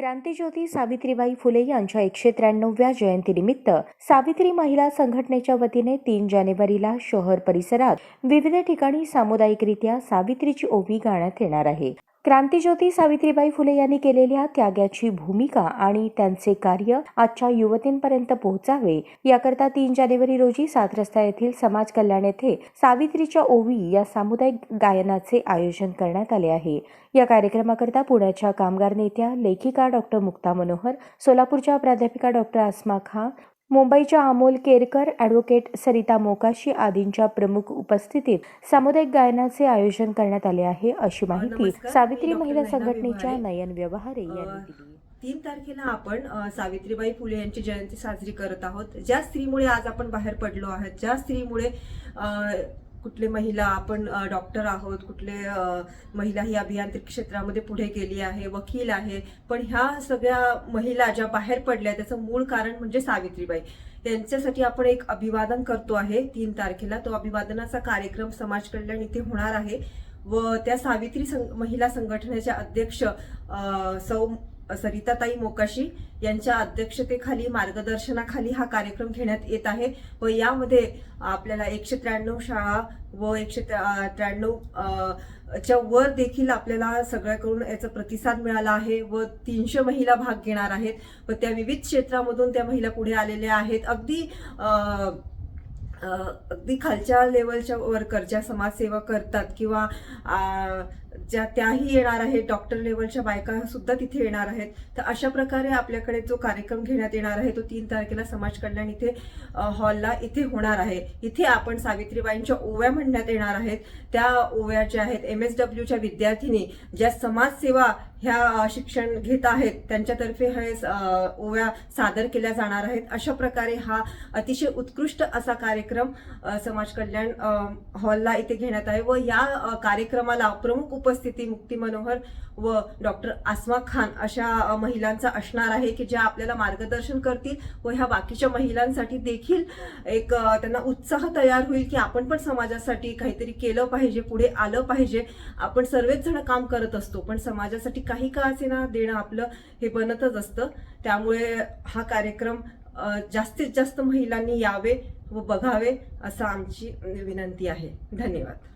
क्रांतीज्योती सावित्रीबाई फुले यांच्या एकशे त्र्याण्णवव्या जयंतीनिमित्त सावित्री महिला संघटनेच्या वतीने तीन जानेवारीला शहर परिसरात विविध ठिकाणी सामुदायिकरित्या सावित्रीची ओवी गाण्यात येणार आहे. क्रांतीज्योती सावित्रीबाई फुले यांनी केलेल्या त्यागाची भूमिका आणि त्यांचे कार्य आजच्या युवतींपर्यंत पोहोचावे याकरता तीन जानेवारी रोजी सात रस्ता येथील समाज कल्याण येथे सावित्रीच्या ओवी या सामुदायिक गायनाचे आयोजन करण्यात आले आहे. या कार्यक्रमाकरता पुण्याच्या कामगार नेत्या लेखिका डॉक्टर मुक्ता मनोहर सोलापूरच्या प्राध्यापिका डॉक्टर आसमा खां मुंबईच्या अमोल केरकर ॲडव्होकेट सरिता मोकाशी आदींच्या प्रमुख उपस्थितीत सामुदायिक गायनाचे आयोजन करण्यात आले आहे अशी माहिती. सावित्री महिला संघटनेच्या. नयन व्यवहारे यांनी दिली तीन तारखेला आपण सावित्रीबाई फुले यांची जयंती साजरी करत आहोत ज्या स्त्रीमुळे आज आपण बाहेर पडलो आहोत ज्या स्त्रीमुळे कुठले महिला आपण डॉक्टर आहोत कुठले महिला ही अभियांत्रिकी क्षेत्रामध्ये पुढे गेली आहे वकील आहे पण ह्या सगळ्या महिला ज्या बाहेर पडल्या त्याचं मूळ कारण म्हणजे सावित्रीबाई. यांच्यासाठी आपण एक अभिवादन करतो आहे तीन तारखेला. तो अभिवादनाचा कार्यक्रम समाज कल्याण इथे होणार आहे. व त्या सावित्री संग महिला संघटनेच्या अध्यक्ष सौ सरिताताई मोकाशी यांच्या अध्यक्षतेखाली मार्गदर्शनाखाली हा कार्यक्रम घेण्यात येत आहे व यामध्ये आपल्याला एकशे त्र्याण्णव शाळा व एकशे त्र्याण्णव च्या वर देखील आपल्याला सगळ्याकडून याचा प्रतिसाद मिळाला आहे व तीनशे महिला भाग घेणार आहेत. व त्या विविध क्षेत्रामधून त्या महिला पुढे आलेल्या आहेत. अगदी अगदी खालच्या लेवलच्या वर्कर ज्या समाजसेवा करतात किंवा ज्या त्याही येणार आहेत डॉक्टर लेवलच्या बायका सुद्धा तिथे येणार आहेत. तर अशा प्रकारे आपल्याकडे जो कार्यक्रम घेण्यात येणार आहे तो तीन तारखेला समाज कल्याण इथे हॉलला इथे होणार आहे. इथे आपण सावित्रीबाईंच्या ओव्या म्हणण्यात येणार आहेत. त्या ओव्या ज्या आहेत एम एस डब्ल्यूच्या विद्यार्थिनी ज्या समाजसेवा ह्या शिक्षण घेत आहेत त्यांच्यातर्फे हे ओव्या सादर केल्या जाणार आहेत. अशा प्रकारे हा अतिशय उत्कृष्ट असा कार्यक्रम समाज कल्याण हॉलला इथे घेण्यात आहे. व या कार्यक्रमाला प्रमुख उपस्थिती मुक्ती मनोहर व डॉक्टर आसमा खान अशा महिलांचा असणार आहे की ज्या आपल्याला मार्गदर्शन करतील व ह्या बाकीच्या महिलांसाठी देखील एक त्यांना उत्साह तयार होईल की आपण पण समाजासाठी काहीतरी केलं पाहिजे पुढे आलं पाहिजे. आपण सर्वच जण काम करत असतो पण समाजासाठी काही का असेना देणं आपलं हे बनतच असतं. त्यामुळे हा कार्यक्रम जास्तीत जास्त महिलांनी यावे व बघावे असं आमची विनंती आहे. धन्यवाद.